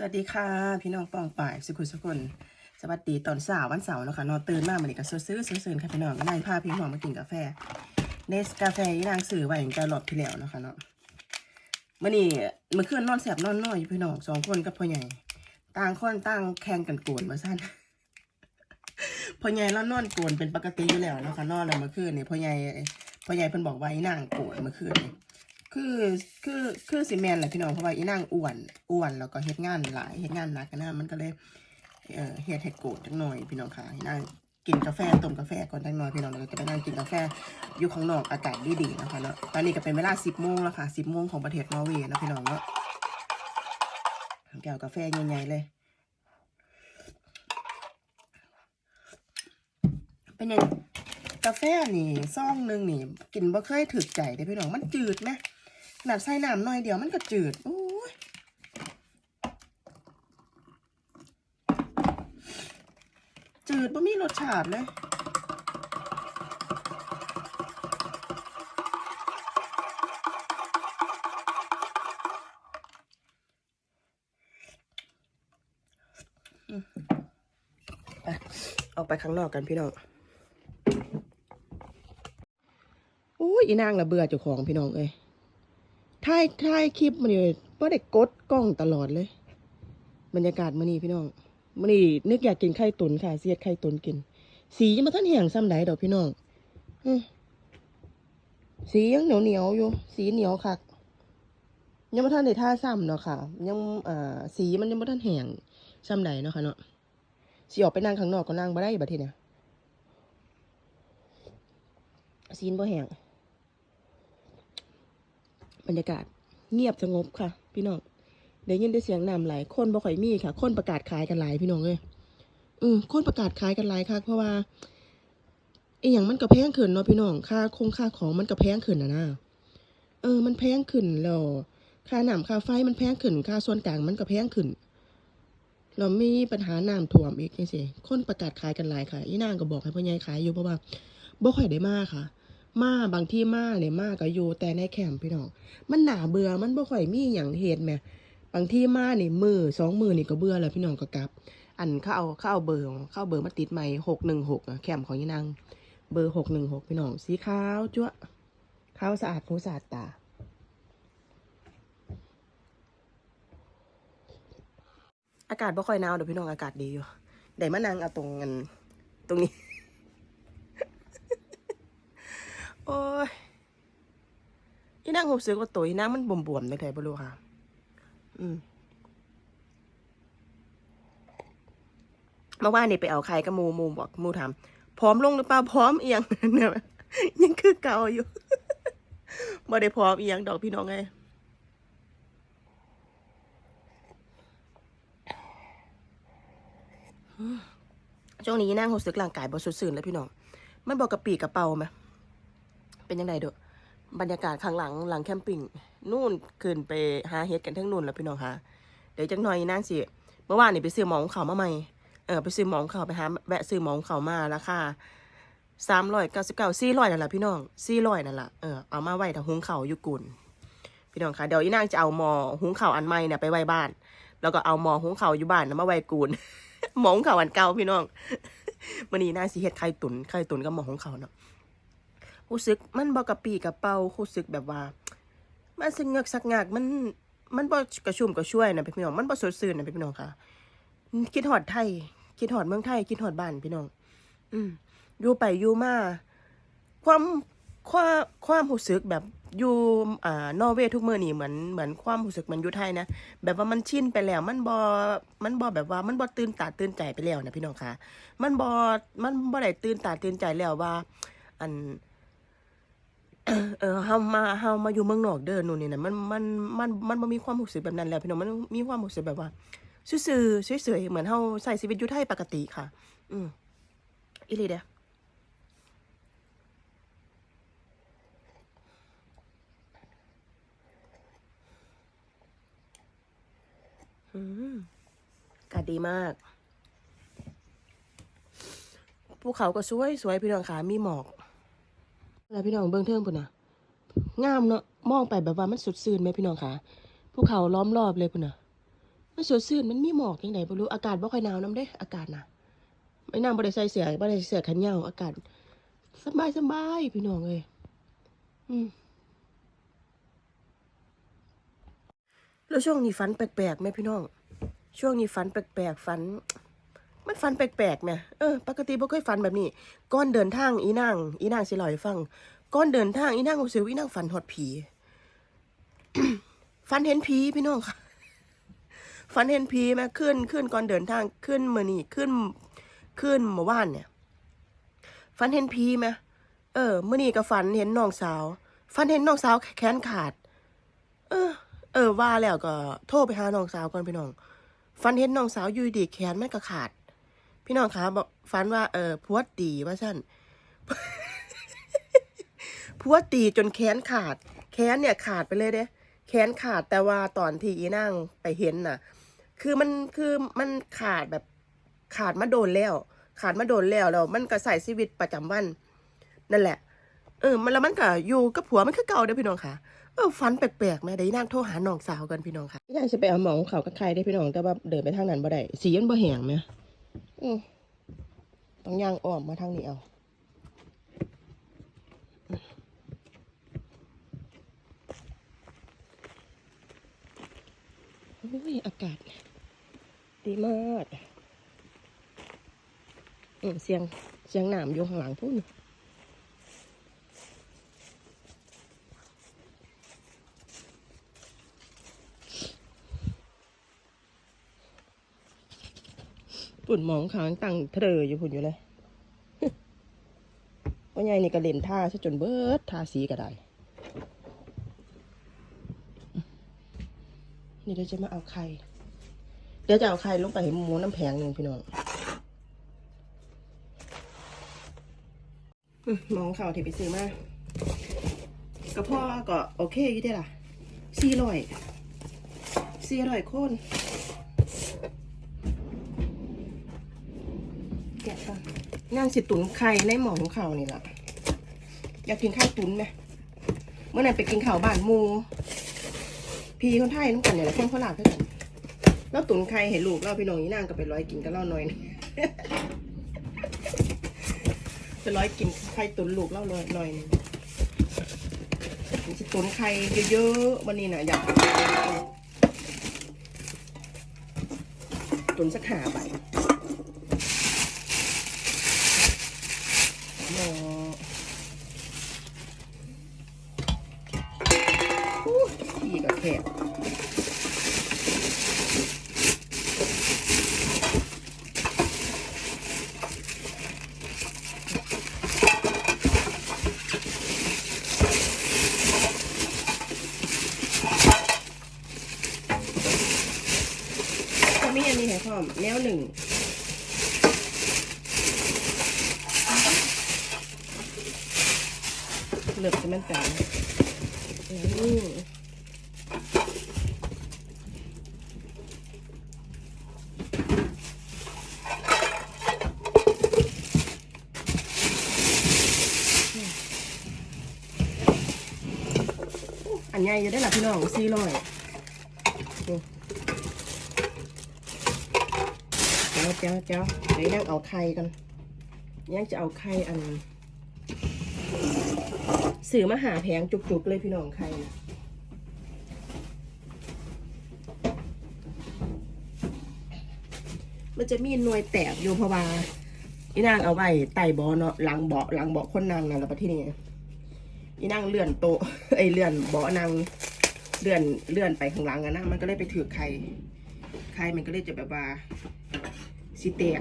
สวัสดีค่ะ พี่น้องปองป่ายสุขุสุคน สวัสดีตอนเสาร์วันเสาร์นะคะนอนตื่นมามันก็ซื้อซื้อซื้อๆค่ะพี่น้องนั่งพาพี่น้องมากินกาแฟเนสกาแฟยี่นางสื่อไหวอย่างจะหลบที่แล้วนะคะเนาะมื่อนี้เมื่อคืนนอนแสบนอนน้อยพี่น้องสองคนกับพ่อใหญ่ต่างคนต่างแข่งกันโกนมาสั้นพ่อใหญ่แล้วนอนโกนเป็นปกติอยู่แล้วนะคะนอนแล้วเมื่อคืนนี่พ่อใหญ่พ่อใหญ่เพิ่นบอกว่าอีนางโกนเมื่อคืนนี่ คือคือคือสิแมนแหละพี่น้องเพราะว่าอีนางอ้วนอ้วนแล้วก็เฮ็ดงานหลายเฮ็ดงานหนักนะมันก็เลยเอ่อเฮ็ดให้โกรธจังหน่อยพี่น้องค่ะอีนางกินกาแฟต้มกาแฟก่อนจังหน่อยพี่น้องแล้วก็จะไปนั่งกินกาแฟอยู่ข้างนอกอากาศดีๆนะคะเนาะตอนนี้ก็เป็นเวลา10โมงแล้วค่ะ10โมงของประเทศนอร์เวย์นะพี่น้องเนาะแก้วกาแฟใหญ่ๆเลยเป็นยังกาแฟนี่ซองหนึ่งนี่กินบ่เคยถึกใจเด้พี่น้องมันจืดไหม ขนาดใส่น้ำหน่อยเดียวมันก็จืดโอ้ยจืดบ่มีรสชาติเลยอออกไปข้างนอกกันพี่น้องโอ้ยอีนางละเบื่อเจ้าของพี่น้องเอ้ย ถ่ายถ่ายคลิปมันอยู่เพราะได้กดกล้องตลอดเลย บรรยากาศมื้อนี้พี่น้องมื้อนี้นึกอยากกินไข่ตุ๋นค่ะเสียดไข่ตุ๋นกิน สียังมาท่านแห้งซ้ำใดดอกพี่น้องอสียังเหนียวเหนียวอยู่สีเหนียวคักยังมาท่านได้ท่าซ้ำเนาะค่ะ ยังอ่าสีมันยังมาท่านแห้งซ้ำใดเนาะค่ะเนาะสิออกไปนั่งข้างนอกก็นั่งบ่ได้บัดทีเนี่ยซีนบ่แห้ง บรรยากาศเงียบสงบค่ะ พี่น้องได้ยินได้เสียงน้ำไหลคนบ่ค่อยมีค่ะ คนประกาศขายกันหลายพี่น้องเลยอืมคนประกาศขายกันหลายค่ะ เพราะว่าไอ้อย่างมันก็แพงขึ้นเนาะพี่น้องค่าคงค่าของมันก็แพงขึ้นนะนะเออ มันแพงขึ้นแล้วค่าน้ำค่าไฟมันแพงขึ้น ค่าส่วนกลางมันก็แพงขึ้นเรามีปัญหาน้ำท่วมอีกจังซี่คนประกาศขายกันหลายค่ะอีนางก็บอกให้พ่อใหญ่ขายอยู่เพราะว่าบ่ค่อยได้มาค่ะ มาบางที่มาเนี่ยมาก็อยู่แต่ในแคมป์พี่น้องมันหนาเบื่อมันบ่ค่อยมีหยังเฮ็ดแหมบางที่มาเนี่ยมือสองมือนี่ก็เบื่อแล้วพี่น้องก็กลับ อันเขาเอาเขาเอาเบอร์เขาเอาเบอร์มาติดใหม่หกหนึ่งหกแคมป์ของอีนางเบอร์หกหนึ่งหกพี่น้องสีขาวจั๊วขาวสะอาดหูสะอาดตาอากาศบ่ค่อยหนาวเดี๋ยวพี่น้องอากาศดีอยู่ได้มานั่งเอาตรงกันตรงนี้ โอ้ยอีนั่งหูซึกว่าตัวอีนั่งมันบวมๆในแถบ่รู้ค่ะ อืมเมื่อวานนี่ไปเอาไข่กับมูมูบอกมูถามพร้อมลงหรือเปล่าพร้อมเอียงเนี่ยยังคือเก่าอยู่บ่ได้พร้อมเอียงดอกพี่น้องไงช่วงนี้นั่งรู้สึกร่างกายบ่สดชื่นเลยพี่น้อง มันบอกกระปีกระเป๋าไหม เป็นยังไงเด้อบรรยากาศข้างหลังหลังแคมปิ้งนู่นขึ้นไปหาเฮ็ดกันทั้งนู่นแล้วพี่น้องค่ะเดี๋ยวจังหน่อยนั่งสิเมื่อวานนี่ไปซื้อหมองเขามาใหม่เออไปซื้อหมองเขาไปหาแวะซื้อหมองเขามาราคาสามร้อยเก้าสิบเก้าสี่ร้อยนั่นแหละพี่น้องสี่ร้อยนั่นแหละเออเอามาไว้ถ้าหุงข้าอยู่กุนพี่น้องค่ะเดี๋ยวอีนางจะเอาหมอหุงข้าอันใหม่เนี่ยไปไว้บ้าน แล้วก็เอาหมอหุงข้าอยู่บ้านนะมาไว้กุนหมอหุงข้าอันเก่าพี่น้องมันนี้น่าสิเฮ็ดไข่ตุนไข่ตุนกับหมอของเขาเนาะ รู้สึกมันบ่กระปีกระเป๋ารู้สึกแบบว่า มันสึกเงือกสักงากมันมันบ่กระชุ่มกระชวยนะพี่น้องมันบ่สดชื่นนะพี่น้องค่ะ คิดฮอดไทย คิดฮอดเมืองไทย คิดฮอดบ้านพี่น้อง อืมอยู่ไปอยู่มา ความความความรู้สึกแบบอยู่อ่านอร์เวย์ทุกมื้อนี่เหมือนเหมือนความรู้สึกมันอยู่ไทยนะแบบว่ามันชินไปแล้วมันบอมันบอแบบว่ามันบอตื่นตาตื่นใจไปแล้วนะพี่น้องคะมันบอมันบอได้ตื่นตาตื่นใจแล้วว่า อัน เออเฮามาเฮามาอยู่เมืองนอกเด้อนู่นนี่นะมันมันมันมันบ่มีความรู้สึกแบบนั้นแล้วพี่น้องมันมีความรู้สึกแบบว่าซื่อๆเฉยๆเหมือนเฮาใช้ชีวิตอยู่ไทยปกติค่ะ อืมอีหลีเด้ออืมอากาศดีมาก ภูเขาก็สวยสวยพี่น้องค่ะ มีหมอก แล้วพี่น้องเบื้องเทิงพุ่นนะงามเนาะมองไปแบบว่ามันสดซื่นไหมพี่น้องคะภูเขาล้อมรอบเลยพุ่นนะมันสดชื่นมันมีหมอกยังไงบ่รู้อากาศบ่ค่อยหนาวน้ำเด้อากาศนะไม่นางบ่ได้ใส่เสื้อบ่ได้ใส่เสื้อแขนยาวอากาศสบายสบายพี่น้องเอ้ยอืมแล้วช่วงนี้ฝันแปลกๆไหมพี่น้อง ช่วงนี้ฝันแปลกๆฝัน มันฝันแปลกๆแหมเออปกติบ่เคยฝันแบบนี้ก่อนเดินทางอีนางอีนางสิเล่าให้ฟังก่อนเดินทางอีนางรู้สึกว่าอีนางฝันฮอดผีฝันเห็นผีพี่น้องค่ะฝันเห็นผีไหมขึ้นขึ้นก่อนเดินทางขึ้นมื่อนี่ขึ้นขึ้นเมื่อวานเนี่ยฝันเห็นผีไหมเออมื่อนี่ก็ฝันเห็นน้องสาวฝันเห็นน้องสาวแขนขาด เออ เออว่าแล้วก็ โทรไปหาน้องสาวก่อนพี่น้องฝันเห็นน้องสาวอยู่ดีแขนไม่ก็ขาด พี่น้องคะบอกฝันว่าเออพัวตีว่าสั้นพัวตีจนแขนขาด แขนเนี่ยขาดไปเลยเด้แขนขาดแต่ว่าตอนที่อีนั่งไปเห็นน่ะ คือมันคือมันขาดแบบขาดมาโดนแล้ว ขาดมาโดนแล้วแล้วมันก็ใส่ชีวิตประจำวัน นั่นแหละ เออ มันแล้วมันก็อยู่กับผัวมันคือเก่าเด้อพี่น้องค่ะเออฟันแปลกๆแม่เดี๋ยวอีนางโทรหาน้องสาวกันพี่น้องค่ะอีนางจะไปเอาหมองเขากับใครได้พี่น้องแต่ว่าเดินไปทางนั้นบ่ได้สีมันบ่แหงไหม อืต้องย่างอ้อมมาทางนี้เอาอุ้ยอากาศ ดีมากอืมเสียงเสียงหนามอยู่ข้างหลังพุ่น ปุ่นมองขางตั้งเทรออยู่พุ่นอยู่เลยว่าไงนี่ก็เล่นท่าซะจนเบิดท่าสีก็ได้นี่เดี๋ยวจะมาเอาไข่เดี๋ยวจะเอาไข่ลงไปให้หมูน้ำแพงหนึ่งพี่น้องมองข่าวที่ไปซื้อมาก็พ่อก็โอเคอยู่ได้ล่ะสี่ร้อยสี่ร้อยคน แกะก่อนย่างสิตุนไข่ในหมอของเขานี่แหละอยากกินข้าวตุนไหมเมื่อไหร่ไปกินข้าวบ้านมูพี่คนไทยน้องกันเนี่ยแหละคนเขาหลาดเพื่อนกันแล้วตุนไข่เห็นลูกเราพี่น้องนี่นางก็ไปร้อยกินกันเล่าหน่อยนึงไปร้อยกินไข่ตุนลูกเล่าหน่อยหน่อยนึงมันสิตุนไข่เยอะๆวันนี้นะอยากตุนสักหาใบ หมออู้ขี้กับแขกก็มีอันนี้ให้พร้อม แนวหนึ่งเหลือบจะมันแตกอืมอันใหญ่อยู่ได้หล่ะพี่น้องสี่ร้อยเจ้าเจ้าเจ้าเดี๋ยวยังเอาไข่กันยังจะเอาไข่อันสื่อมาหาแพงจุกๆเลยพี่น้องใครนะมันจะมีหน่วยแตกอยู่เพราะว่าอีนางเอาไว้ไต่บาะเนาะหลังเบาะหลังเบาะคนนางนั่นแหละประเทศนี้อีนางเลื่อนโตไอเลื่อนเบาะนางเลื่อนเลื่อนไปข้างหลังอะนะมันก็เลยไปถือไข่ไข่มันก็เลยจะแบบว่า สิแตก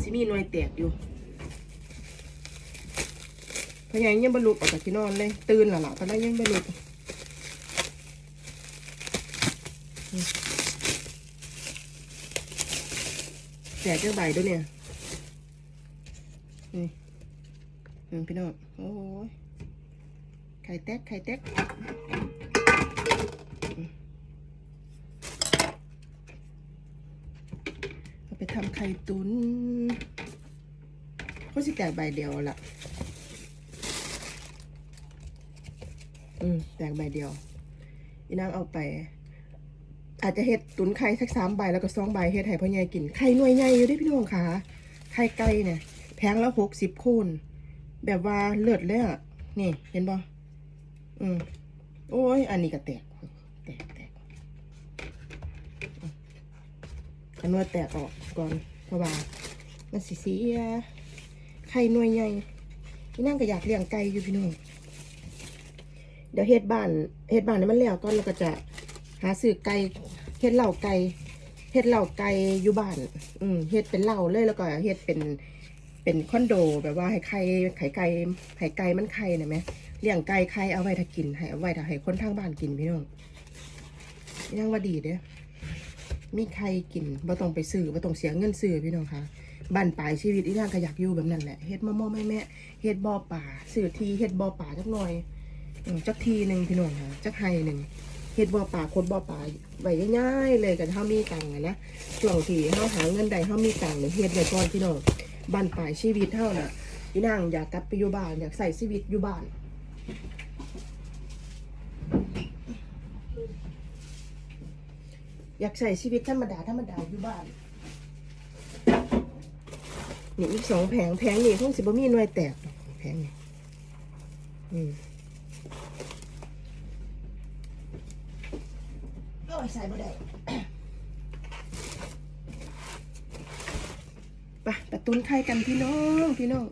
สิมีหน่วยแตกอยู่พยายยังบรรลุออกจากที่นอนเลย ตื่นแล้วล่ะตอนนั้ยังบรรลุแจกเจ้าใบด้วยเนี่ยนี่อืมพี่น้องโอ้ยไข่แตกไข่แตกอืมเอาไป ทำไข่ตุนก็สิแตกใบเดียวล่ะอืมแตกใบเดียวอีนางเอาไป อาจจะเฮ็ดตุนไข่สักสามใบแล้วก็สองใบเฮ็ดให้พ่อใหญ่กินไข่หน่วยใหญ่อยู่ด้พี่น้องค่ะไข่ไก่เนี่ยแพงและหกสิบคูณแบบว่าเลือดเลยอะนี่ เห็นบ่อืมโอ้ย อันนี้ก็แตกแตก อันนวดแตกออกก่อนเพราะว่ามันสิเสียไข่หน่วยใหญ่พี่นั่งก็อยากเลี้ยงไก่อยู่พี่น้องเดี๋ยวเฮ็ดบ้านเฮ็ดบ้านให้มันแล้วก่อนแล้วก็จะหาซื้อไก่เฮ็ดเหล่าไก่เฮ็ดเหล่าไก่อยู่บ้าน อืมเฮ็ดเป็นเหล่าเลยแล้วก็เฮ็ดเป็นเป็นคอนโดแบบว่าให้ไข่ไข่ไก่ไข่ไก่มันไข่นะแม่เลี้ยงไก่ไข่เอาไว้ถ้ากินให้เอาไว้ถ้าให้คนทางบ้านกินพี่น้องยังว่าดีเด้ มีไข่กินบ่ต้องไปซื้อบ่ต้องเสียเงินซื้อพี่น้องคะบ้านปลายชีวิตอีนางก็อยากอยู่แบบนั้นแหละเฮ็ดมะม่วงแม่แม่เฮ็ดบ่อป่าซื้อทีเฮ็ดบ่อป่าจักหน่อยอืมจักทีหนึ่งพี่น้องค่ะจักไฮหนึ่งเฮ็ดบ่อป่าคนบ่อป่าไว้ง่ายๆเลยกันเฮามีตังค์นะช่วงที่เฮาหาเงินได้เฮามีตังค์เนี่ยเฮ็ดไว้ก่อนพี่น้องบ้านปลายชีวิตเฮาน่ะพี่นางอยากกลับไปอยู่บ้านอยากใส่ชีวิตอยู่บ้าน อยากใส่ชีวิตธรรมดาธรรมดาอยู่บ้าน นี่อีกสองแผงแผงนี่คงสิบ่มีหน่วยแตกแผงนี่อืมโอ้ยใส่บ่ได้ไปะปะตุนไข่กันพี่น้องพี่น้อง